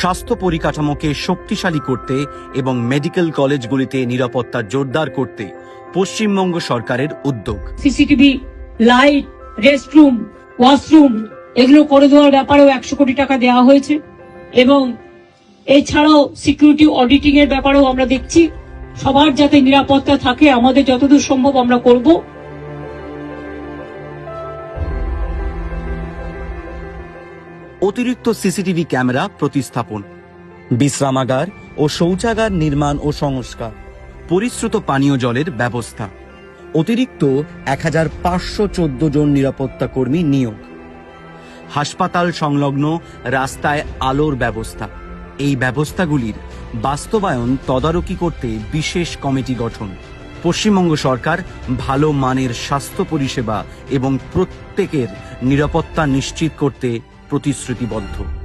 স্বাস্থ্য পরিকাঠামোকে শক্তিশালী করতে এবং মেডিকেল কলেজগুলিতে নিরাপত্তা জোরদার করতে পশ্চিমবঙ্গ সরকারের উদ্যোগ। সিসিটিভি, লাইট, রেস্টরুম, ওয়াশরুম, এগুলো করে দেওয়ার ব্যাপারেও একশো কোটি টাকা দেওয়া হয়েছে। এবং এছাড়াও সিকিউরিটি অডিটিং এর ব্যাপারেও আমরা দেখছি, সবার যাতে নিরাপত্তা থাকে, আমাদের যতদূর সম্ভব আমরা করব। অতিরিক্ত সিসিটিভি ক্যামেরা প্রতিস্থাপন, বিশ্রামাগার ও শৌচাগার নির্মাণ ও সংস্কার, পরিশ্রুত পানীয় জলের ব্যবস্থা, অতিরিক্ত এক হাজার পাঁচশো চোদ্দ জন নিরাপত্তা কর্মী নিয়োগ, হাসপাতাল সংলগ্ন রাস্তায় আলোর ব্যবস্থা। এই ব্যবস্থাগুলির বাস্তবায়ন তদারকি করতে বিশেষ কমিটি গঠন। পশ্চিমবঙ্গ সরকার ভালো মানের স্বাস্থ্য পরিষেবা এবং প্রত্যেকের নিরাপত্তা নিশ্চিত করতে প্রতিশ্রুতিবদ্ধ।